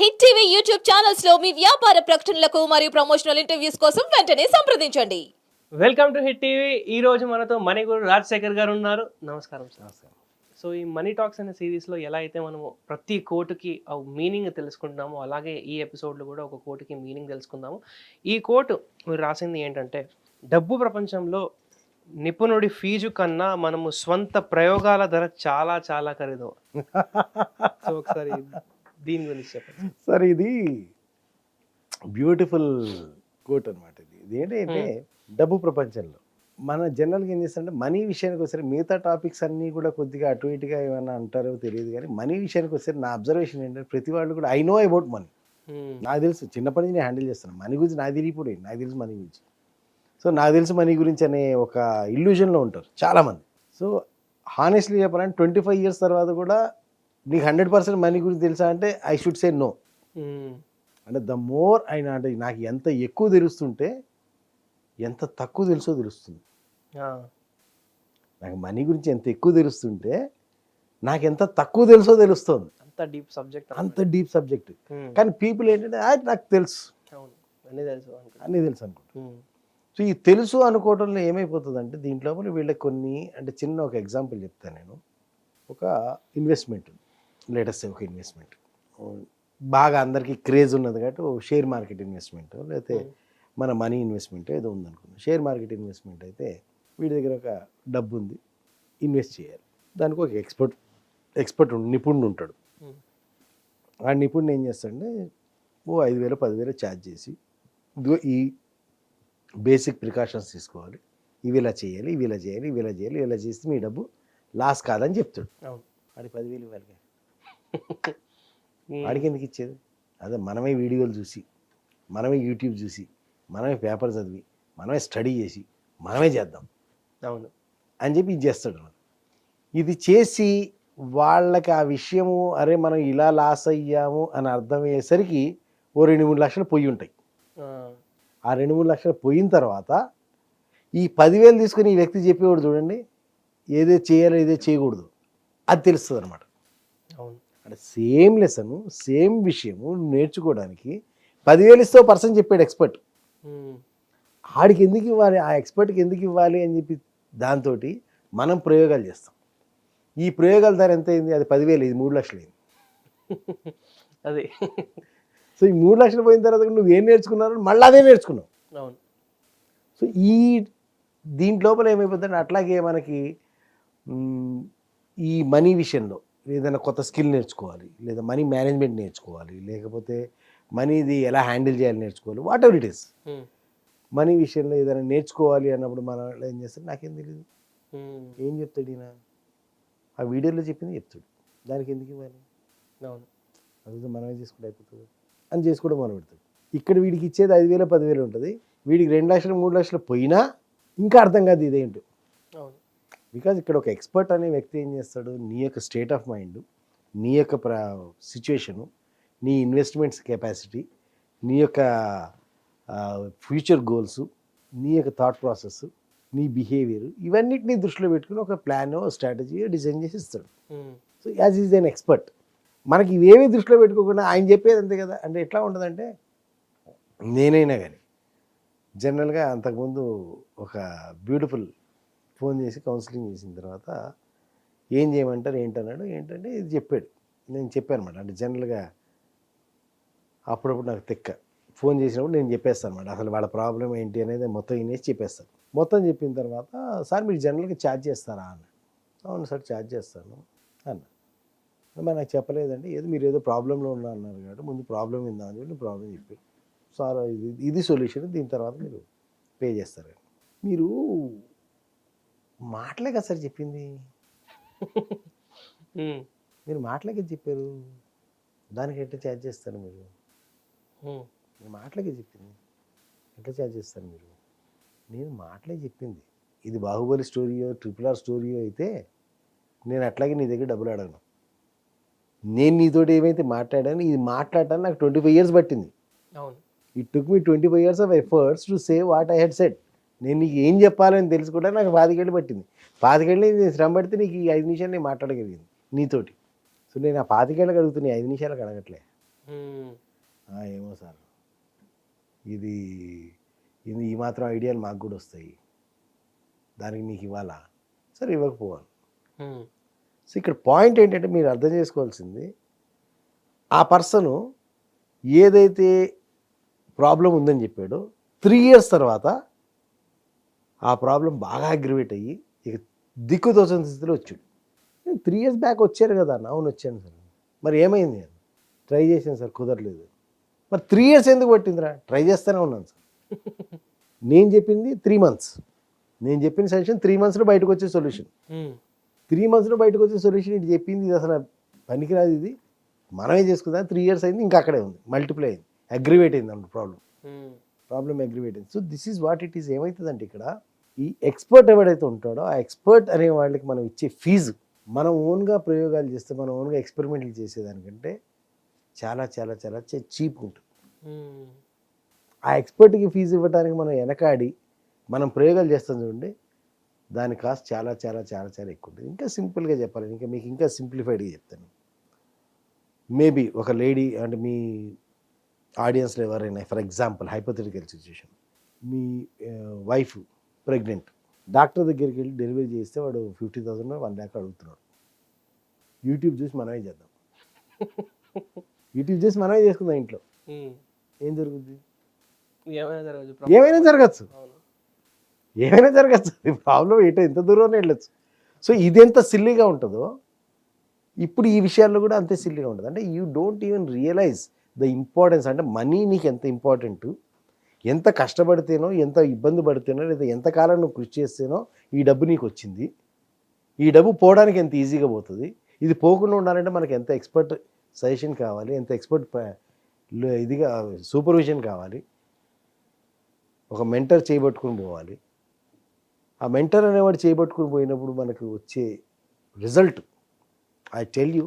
Hit TV YouTube ఛానల్స్లో మీ వ్యాపార ప్రకటనలకు మరియు ప్రమోషనల్ ఇంటర్వ్యూస్ కోసం వెంటనే సంప్రదించండి. Welcome to hit TV. ఈ రోజు మనతో మణిగురు రాజశేఖర్ గారు ఉన్నారు. నమస్కారం సార్. సో ఈ మనీ టాక్స్ అనే సిరీస్లో ఎలా అయితే మనము ప్రతి కోటుకి ఆ మీనింగ్ తెలుసుకుంటున్నామో అలాగే ఈ ఎపిసోడ్లో కూడా ఒక కోటుకి మీనింగ్ తెలుసుకుందాము. ఈ కోటు మీరు రాసింది ఏంటంటే డబ్బు ప్రపంచంలో నిపుణుడి ఫీజు కన్నా మనము స్వంత ప్రయోగాల ధర చాలా చాలా ఖరీదు. సో ఒకసారి దీని గురించి చెప్పండి. సార్ ఇది బ్యూటిఫుల్ కోట్ అనమాట ఇది. ఏంటంటే డబ్బు ప్రపంచంలో. మన జనరల్గా ఏం చేస్తారంటే మనీ విషయానికి వస్తే మిగతా టాపిక్స్ అన్నీ కూడా కొద్దిగా అటు ఇటుగా ఏమైనా అంటారో తెలియదు కానీ మనీ విషయానికి వస్తే నా అబ్జర్వేషన్ ఏంటంటే ప్రతి వాళ్ళు కూడా ఐ నో అబౌట్ మనీ. నాకు తెలుసు చిన్నప్పటి నుంచి నేను హ్యాండిల్ చేస్తాను. మనీ గురించి నాకు తెలియపోయి నాకు తెలుసు మనీ గురించి. సో నాకు తెలుసు మనీ గురించి అనే ఒక ఇల్యూజన్లో ఉంటారు చాలామంది. సో హానెస్ట్లీ చెప్పాలంటే ట్వంటీ ఫైవ్ ఇయర్స్ తర్వాత కూడా నీకు హండ్రెడ్ పర్సెంట్ మనీ గురించి తెలుసా అంటే I should say no Hmm. అంటే ద మోర్ అయినా అంటే నాకు ఎంత ఎక్కువ తెలుస్తుంటే ఎంత తక్కువ తెలుసో తెలుస్తుంది. నాకు మనీ గురించి ఎంత ఎక్కువ తెలుస్తుంటే నాకు ఎంత తక్కువ తెలుసో తెలుస్తుంది. అంత డీప్ సబ్జెక్ట్ అంత డీప్ సబ్జెక్ట్ కానీ పీపుల్ ఏంటంటే "ఆ, నాకు తెలుసు. అన్నీ తెలుసు అనుకుంటా. అన్నీ తెలుసు అనుకుంటా. Hmm. సో ఈ తెలుసు అనుకోవడంలో ఏమైపోతుందంటే దీంట్లో వీళ్ళకి కొన్ని అంటే చిన్న ఒక ఎగ్జాంపుల్ చెప్తాను నేను. ఒక ఇన్వెస్ట్మెంట్ లేటెస్ట్ ఒక ఇన్వెస్ట్మెంట్ బాగా అందరికీ క్రేజ్ ఉన్నది కాబట్టి ఓ షేర్ మార్కెట్ ఇన్వెస్ట్మెంట్ లేకపోతే. మన మనీ ఇన్వెస్ట్మెంట్ ఏదో ఉందనుకున్నాం షేర్ మార్కెట్ ఇన్వెస్ట్మెంట్ అయితే వీడి దగ్గర ఒక డబ్బు ఉంది ఇన్వెస్ట్ చేయాలి. దానికి ఒక ఎక్స్పర్ట్ ఎక్స్పర్ట్ నిపుణుడు ఉంటాడు. ఆ నిపుణుడు ఏం చేస్తాడంటే ఓ ఐదు వేలు పదివేలు ఛార్జ్ చేసి ఇదిగో ఈ బేసిక్ ప్రికాషన్స్ తీసుకోవాలి. ఇవి ఇలా చేయాలి ఇవి ఇలా చేయాలి ఇవి ఇలా చేయాలి ఇలా చేస్తే మీ డబ్బు లాస్ కాదని చెప్తాడు. వాడికి పదివేలు ఇవ్వాలి. వాడికి ఎందుకు ఇచ్చేది అదే మనమే వీడియోలు చూసి మనమే యూట్యూబ్ చూసి మనమే పేపర్ చదివి మనమే స్టడీ చేసి మనమే చేద్దాం. అవును. అని చెప్పి ఇది చేస్తాడు. ఇది చేసి వాళ్ళకి ఆ విషయము అరే మనం ఇలా లాస్ అయ్యాము అని అర్థమయ్యేసరికి ఓ రెండు మూడు లక్షలు పొయ్యి ఉంటాయి. ఆ. రెండు మూడు లక్షలు పోయిన తర్వాత ఈ పదివేలు తీసుకుని ఈ వ్యక్తి చెప్పేవాడు చూడండి ఏదే చేయాలో ఏదే చేయకూడదు. అది తెలుస్తుంది అనమాట అవును. అంటే సేమ్ లెసన్ సేమ్ విషయము నేర్చుకోవడానికి పదివేలు ఇస్తే పర్సన్ చెప్పాడు ఎక్స్పర్ట్. ఆడికి ఎందుకు ఇవ్వాలి? ఆ ఎక్స్పర్ట్కి ఎందుకు ఇవ్వాలి అని చెప్పి దాంతో మనం ప్రయోగాలు చేస్తాం. ఈ ప్రయోగాల ధర ఎంత అయింది అది పదివేలు ఇది మూడు లక్షలు అయింది. అదే. సో ఈ మూడు లక్షలు పోయిన తర్వాత నువ్వు ఏం నేర్చుకున్నావు? మళ్ళీ అదే నేర్చుకున్నావు. అవును. సో ఈ దీంట్లోపల ఏమైపోతుందంటే అట్లాగే మనకి ఈ మనీ విషయంలో ఏదైనా కొత్త స్కిల్ నేర్చుకోవాలి లేదా మనీ మేనేజ్మెంట్ నేర్చుకోవాలి లేకపోతే మనీది ఎలా హ్యాండిల్ చేయాలి నేర్చుకోవాలి whatever it is. Money విషయంలో ఏదైనా నేర్చుకోవాలి అన్నప్పుడు మనం ఏం చేస్తాం నాకేం తెలియదు. ఏం చెప్తాడు ఈయన? ఆ వీడియోలో చెప్పింది చెప్తాడు. దానికి ఎందుకు ఇవ్వాలి? అవును. అదే మనమే చేసుకుంటే అయిపోతుంది. అని చేసుకోవడం మొదలు పెడతాడు. ఇక్కడ వీడికి ఇచ్చేది ఐదు వేలు పదివేలు ఉంటుంది. వీడికి రెండు లక్షలు మూడు లక్షలు పోయినా ఇంకా అర్థం కాదు ఇదేంటి. బికాజ్ ఇక్కడ ఒక ఎక్స్పర్ట్ అనే వ్యక్తి ఏం చేస్తాడు? నీ యొక్క స్టేట్ ఆఫ్ మైండ్ నీ యొక్క ప్ర సిచ్యువేషను నీ ఇన్వెస్ట్మెంట్స్ కెపాసిటీ నీ యొక్క ఫ్యూచర్ గోల్స్ నీ యొక్క థాట్ ప్రాసెస్ నీ బిహేవియర్ ఇవన్నిటిని దృష్టిలో పెట్టుకుని ఒక ప్లాన్ స్ట్రాటజీ డిజైన్ చేసి ఇస్తాడు. So as is an expert మనకి ఇవేమీ దృష్టిలో పెట్టుకోకుండా ఆయన చెప్పేది అంతే కదా? అంటే ఎట్లా ఉంటుందంటే నేనైనా కానీ జనరల్గా అంతకుముందు ఒక బ్యూటిఫుల్ ఫోన్ చేసి కౌన్సిలింగ్ చేసిన తర్వాత ఏం చేయమంటారు ఏంటన్నాడు ఏంటంటే ఇది చెప్పాడు. నేను చెప్పాను అనమాట అంటే జనరల్గా అప్పుడప్పుడు నాకు తెక్క. ఫోన్ చేసినప్పుడు నేను చెప్పేస్తాను అనమాట అసలు వాళ్ళ ప్రాబ్లం ఏంటి అనేది మొత్తం వినేసి చెప్పేస్తాను. మొత్తం చెప్పిన తర్వాత సార్ మీరు జనరల్గా ఛార్జ్ చేస్తారా? అన్న. అవును సార్ ఛార్జ్ చేస్తాను. అన్న. మరి నాకు చెప్పలేదండి. ఏదో మీరు ఏదో ప్రాబ్లంలో ఉన్నా అన్నారు కాబట్టి ముందు ప్రాబ్లం విందా అని చెప్పి ప్రాబ్లం చెప్పి సార్ ఇది ఇది సొల్యూషన్. దీని తర్వాత మీరు పే చేస్తారు మీరు మాటలే కదా సార్ చెప్పింది. మీరు మాటలకే చెప్పారు. దానికి ఎట్లా ఛార్జ్ చేస్తారు మీరు. నేను మాటలకే చెప్పింది. ఎట్లా ఛార్జ్ చేస్తారు మీరు? నేను మాటలే చెప్పింది. ఇది బాహుబలి స్టోరీయో ట్రిపుల్ ఆర్ స్టోరీయో అయితే నేను అట్లాగే నీ దగ్గర డబ్బులు అడగను నేను నీతోటి ఏమైతే మాట్లాడాను ఇది మాట్లాడటానికి నాకు ట్వంటీ ఫైవ్ ఇయర్స్ పట్టింది. అవును. It took me twenty five years of efforts to save what I had set నేను నీకు ఏం చెప్పాలని తెలుసుకోవడానికి నాకు పాతికేళ్ళు పట్టింది. పాతికేళ్ళు నేను శ్రమ పడితే నీకు ఈ ఐదు నిమిషాలు నేను మాట్లాడగలిగింది నీతోటి. సో నేను ఆ పాతికేళ్ళకి అడుగుతున్నా ఈ ఐదు నిమిషాలకు అడగట్లే మ్మ్. "ఆ, ఏమో సార్. ఇది ఇది ఈ మాత్రం ఐడియాలు మాకు కూడా వస్తాయి. దానికి నీకు ఇవ్వాలా? సరే ఇవ్వకపోవాలి. సో ఇక్కడ పాయింట్ ఏంటంటే మీరు అర్థం చేసుకోవాల్సింది ఆ పర్సను ఏదైతే ప్రాబ్లం ఉందని చెప్పాడో త్రీ ఇయర్స్ తర్వాత ఆ ప్రాబ్లం బాగా అగ్రివేట్ అయ్యి ఇక దిక్కు తోచని స్థితిలో వచ్చాడు. త్రీ ఇయర్స్ బ్యాక్ వచ్చారు కదా అన్న అవును వచ్చాను సార్. మరి ఏమైంది అని ట్రై చేశాను సార్ కుదరలేదు. మరి త్రీ ఇయర్స్ ఎందుకు పట్టిందిరా? ట్రై చేస్తూనే ఉన్నాను సార్. నేను చెప్పింది త్రీ మంత్స్ నేను చెప్పిన సజెషన్ త్రీ మంత్స్లో బయటకు వచ్చే సొల్యూషన్. త్రీ మంత్స్లో బయటకు వచ్చే సొల్యూషన్ ఇది చెప్పింది ఇది అసలు పనికిరాదు ఇది. మనమే చేసుకుందాం త్రీ ఇయర్స్ అయింది ఇంకా అక్కడే ఉంది. మల్టిప్లై అయింది. అగ్రివేట్ అయింది అన్న ప్రాబ్లం. ప్రాబ్లం అగ్రివేట్ అయింది. So this is what it is ఏమవుతుందంటే ఇక్కడ ఈ ఎక్స్పర్ట్ ఎవడైతే ఉంటాడో ఆ ఎక్స్పర్ట్ అనే వాళ్ళకి మనం ఇచ్చే ఫీజు మనం ఓన్గా ప్రయోగాలు చేస్తే మనం ఓన్గా ఎక్స్పెరిమెంట్లు చేసేదానికంటే చాలా చాలా చాలా చీప్ ఉంటుంది. ఆ ఎక్స్పర్ట్కి ఫీజు ఇవ్వడానికి మనం వెనకాడి మనం ప్రయోగాలు చేస్తాం చూడండి దాని కాస్ట్ చాలా చాలా చాలా చాలా ఎక్కువ ఉంటుంది. ఇంకా సింపుల్గా చెప్పాలి ఇంకా మీకు ఇంకా సింప్లిఫైడ్గా చెప్తాను. మేబీ ఒక లేడీ అంటే మీ ఆడియన్స్లో ఎవరైనా ఫర్ ఎగ్జాంపుల్ హైపోథెటికల్ సిచ్యుయేషన్ మీ వైఫ్ ప్రెగ్నెంట్. డాక్టర్ దగ్గరికి వెళ్ళి డెలివరీ చేస్తే వాడు ఫిఫ్టీ థౌసండ్ వన్ ల్యాక్ అడుగుతున్నాడు. యూట్యూబ్ చూసి మనమే చేద్దాం. యూట్యూబ్ చూసి మనమే చేసుకుందాం ఇంట్లో. ఏం జరుగుద్ది? ఏమైనా జరగచ్చు. ఏమైనా జరగచ్చు. ఈ ప్రాబ్లం ఏంటో ఎంత దూరం వెళ్ళచ్చు. సో ఇది ఎంత సిల్లీగా ఉంటుందో ఇప్పుడు ఈ విషయాల్లో కూడా అంతే సిల్లీగా ఉంటుంది. అంటే you don't even realise the importance అంటే మనీ నీకు ఎంత ఇంపార్టెంట్ ఎంత కష్టపడితేనో ఎంత ఇబ్బంది పడితేనో లేదా ఎంత కాలం నువ్వు కృషి చేస్తేనో ఈ డబ్బు నీకు వచ్చింది. ఈ డబ్బు పోవడానికి ఎంత ఈజీగా పోతుంది? ఇది పోకుండా ఉండాలంటే మనకి ఎంత ఎక్స్పర్ట్ సజెషన్ కావాలి? ఎంత ఎక్స్పర్ట్ ఇదిగా సూపర్విజన్ కావాలి? ఒక మెంటర్ చేయబట్టుకుని పోవాలి. ఆ మెంటర్ అనేవాడు చేయబట్టుకుని పోయినప్పుడు మనకు వచ్చే రిజల్ట్ ఐ టెల్ యూ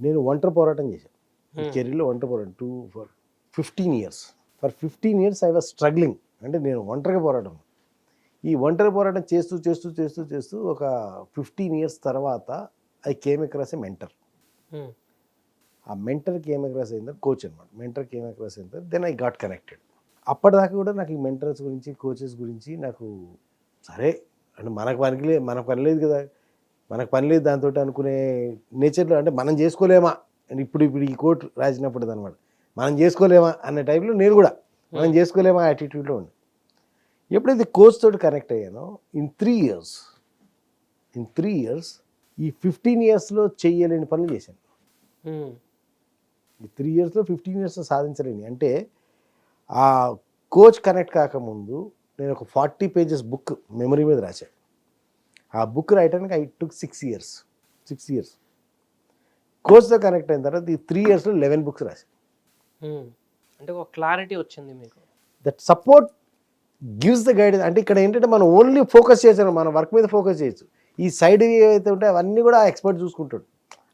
నేను ఒంటరి పోరాటం చేశాను ఈ. కెరీర్లో ఒంటరి పోరాటం too for fifteen years. For fifteen years I was struggling. అంటే నేను ఒంటరిగా పోరాటం ఈ ఒంటరి పోరాటం చేస్తూ చేస్తూ చేస్తూ చేస్తూ ఒక ఫిఫ్టీన్ ఇయర్స్ తర్వాత I came across a mentor. Hmm. ఆ మెంటర్ కేమ్ అక్రాస్ అయిందో కోచ్ అనమాట మెంటర్ కేమ్ అక్రాస్ అయిందో దెన్ ఐ గాట్ కనెక్టెడ్ అప్పటిదాకా కూడా నాకు ఈ మెంటర్స్ గురించి కోచెస్ గురించి నాకు సరే అంటే మనకు పనికి లేదు మనకు పని లేదు కదా. మనకు పని లేదు దాంతో అనుకునే నేచర్లో అంటే మనం చేసుకోలేమా? అని ఇప్పుడు ఇప్పుడు ఈ కోర్టు రాసినప్పుడు అనమాట మనం చేసుకోలేమా అనే టైంలో నేను కూడా మనం చేసుకోలేమా యాటిట్యూడ్లో ఉండి. ఎప్పుడైతే కోచ్ తోటి connect అయ్యానో in three years in three years ఈ ఫిఫ్టీన్ ఇయర్స్లో చెయ్యలేని పనులు చేశాను. మ్మ్. ఈ త్రీ ఇయర్స్లో ఫిఫ్టీన్ ఇయర్స్ సాధించలేని. అంటే ఆ కోచ్ కనెక్ట్ కాకముందు నేను ఒక ఫార్టీ పేజెస్ బుక్ మెమరీ మీద రాశాను. ఆ బుక్ రాయడానికి I took six years six years కోచ్తో connect అయిన తర్వాత ఈ త్రీ ఇయర్స్లో లెవెన్ బుక్స్ రాశాను. అంటే ఒక క్లారిటీ వచ్చింది మీకు. That support gives the guidance అంటే ఇక్కడ ఏంటంటే మనం ఓన్లీ ఫోకస్ చేసాను మన వర్క్ మీద ఫోకస్ చేయొచ్చు. ఈ సైడ్ ఏవైతే ఉంటాయో అవన్నీ కూడా ఎక్స్పర్ట్ చూసుకుంటాడు.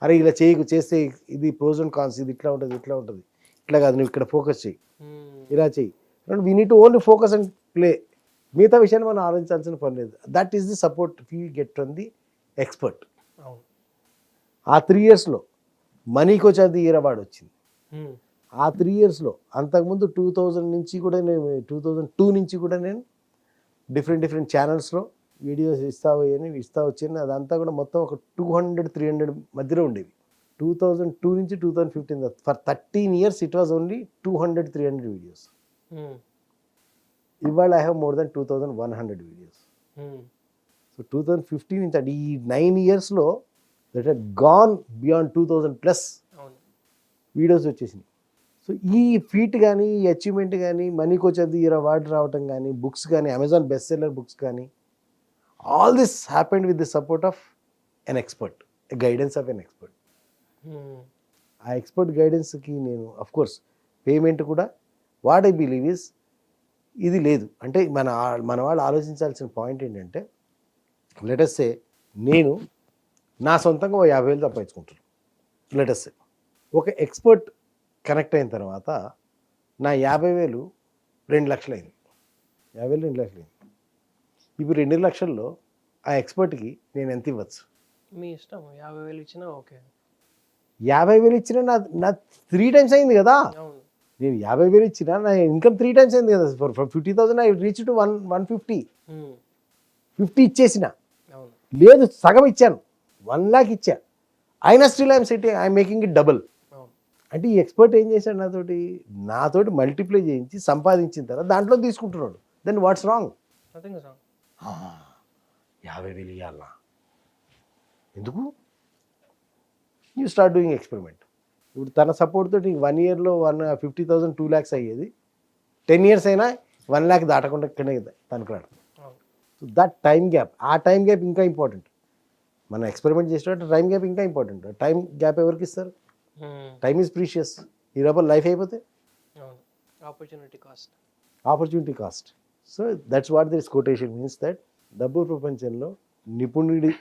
అరే ఇలా చేయకు చేస్తే ఇది ప్రోజ్ అండ్ కాన్స్ ఇది ఇట్లా ఉంటుంది ఇట్లా ఉంటుంది. ఇట్లా కాదు నువ్వు ఇక్కడ ఫోకస్ చేయి. మ్మ్. ఇలా చెయ్యి we need only focus and play మిగతా విషయాన్ని మనం ఆలోచించాల్సిన పని లేదు. That is the support we get from the expert ఆ త్రీ ఇయర్స్లో money coach of the year award వచ్చింది. మ్మ్. ఆ త్రీ ఇయర్స్లో అంతకుముందు టూ థౌజండ్ నుంచి కూడా నేను టూ థౌజండ్ టూ నుంచి కూడా నేను డిఫరెంట్ డిఫరెంట్ ఛానల్స్లో వీడియోస్ ఇస్తా పోయాను ఇస్తా వచ్చాను. అదంతా కూడా మొత్తం ఒక టూ హండ్రెడ్ త్రీ హండ్రెడ్ మధ్యలో ఉండేవి టూ థౌజండ్ టూ నుంచి two thousand fifteen for thirteen years it was only two hundred three hundred videos. ఇవాళ I have more than two thousand one hundred videos. So two thousand fifteen నుంచి అంటే ఈ nine ఇయర్స్లో that had gone beyond two thousand plus videos వచ్చేసినాయి. So ఈ feat కానీ ఈ achievement కానీ మనీ కోచ్ అది ఇయర్ అవార్డు రావటం కానీ బుక్స్ కానీ అమెజాన్ బెస్ట్ సెల్లర్ బుక్స్ కానీ all this happened with the support of an expert guidance of an expert. Hmm. ఆ ఎక్స్పర్ట్ గైడెన్స్కి నేను అఫ్ కోర్స్ పేమెంట్ కూడా వాట్ ఐ బిలీవ్ ఇస్ ఇది లేదు. అంటే మన మన వాళ్ళు ఆలోచించాల్సిన పాయింట్ ఏంటంటే లెటస్సే నేను నా సొంతంగా ఓ యాభై వేలు సంపాదించుకుంటాను లెటస్సే ఒక ఎక్స్పర్ట్ కనెక్ట్ అయిన తర్వాత నా యాభై వేలు రెండు లక్షలు అయింది యాభై వేలు రెండు లక్షలు అయింది ఇప్పుడు రెండు లక్షల్లో ఆ ఎక్స్పర్ట్కి నేను ఎంత ఇవ్వచ్చు? మీ ఇష్టం. యాభై వేలు ఇచ్చినా ఓకే. యాభై వేలు ఇచ్చిన నా నా త్రీ టైమ్స్ అయింది కదా? అవును. నేను యాభై వేలు ఇచ్చిన నా ఇన్కమ్ త్రీ టైమ్స్ అయింది కదా? For fifty thousand I reach to one one fifty. Um, fifty ఇచ్చేసిన. అవును. లేదు సగం ఇచ్చాను. వన్ లాక్ ఇచ్చా. అయినా still I'm setting I'm making it double. అంటే ఈ ఎక్స్పర్ట్ ఏం చేశాడు నాతోటి? నాతోటి మల్టిప్లై చేయించి సంపాదించిన తర్వాత దాంట్లో తీసుకుంటున్నాడు. దెన్ వాట్స్ రాంగ్ యాభై వేలు ఇవ్వాలనా ఎందుకు? యూ స్టార్ట్ డూయింగ్ ఎక్స్పెరిమెంట్ ఇప్పుడు తన సపోర్ట్ తోటి వన్ ఇయర్లో one fifty thousand two lakhs అయ్యేది. టెన్ ఇయర్స్ అయినా వన్ ల్యాక్ దాటకుండా ఇక్కడే తనకు రాడు. సో దట్ టైం గ్యాప్ ఆ టైం గ్యాప్ ఇంకా ఇంపార్టెంట్ మనం ఎక్స్పెరిమెంట్ చేసేటట్టు టైం గ్యాప్ ఇంకా ఇంపార్టెంట్ టైం గ్యాప్ ఎవరికి ఇస్తారు? ఉమ్, టైం ఈజ్ ప్రీషియస్ ఈ లోపల లైఫ్ అయిపోతే? Opportunity cost opportunity cost so that's what this quotation means that డబ్బు ప్రపంచంలో నిపుణుడి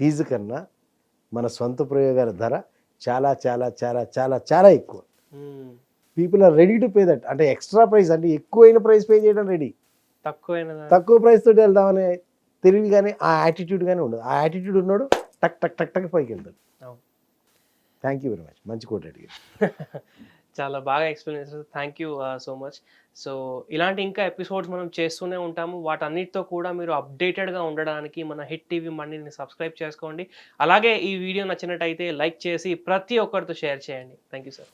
ఫీజు కన్నా మన సొంత ప్రయోగాల ధర చాలా చాలా చాలా చాలా చాలా ఎక్కువ. People are ready to pay that అంటే ఎక్స్ట్రా ప్రైస్ అంటే ఎక్కువైన ప్రైస్ పే చేయడం రెడీ తక్కువైన తక్కువ ప్రైస్ తోటి వెళ్దామనే తెలివి కానీ ఆ యాటిట్యూడ్ కానీ ఉండదు ఆ యాటిట్యూడ్ ఉన్నాడు టక్ టక్ టక్ టక్ పైకి వెళ్తాడు. థ్యాంక్ యూ వెరీ మచ్ మంచి కోట్ అడిగారు. చాలా బాగా ఎక్స్ప్లెయిన్ చేశారు. Thank you so much so ఇలాంటి ఇంకా ఎపిసోడ్స్ మనం చేస్తూనే ఉంటాము. వాటన్నిటితో కూడా మీరు అప్డేటెడ్గా ఉండడానికి మన హిట్ టీవీ మనీని సబ్స్క్రైబ్ చేసుకోండి. అలాగే ఈ వీడియో నచ్చినట్టయితే లైక్ చేసి ప్రతి ఒక్కరితో షేర్ చేయండి. Thank you sir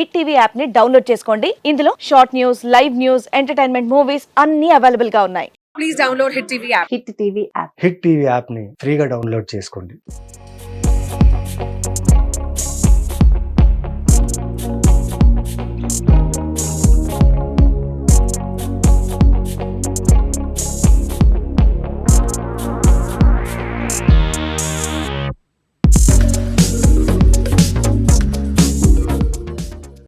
Hit TV యాప్ని డౌన్లోడ్ చేసుకోండి. ఇందులో short news live news entertainment movies అన్ని అవైలబుల్గా ఉన్నాయి. Please download Hit TV app. Hit TV app Hit TV యాప్ని ఫ్రీగా డౌన్లోడ్ చేసుకోండి.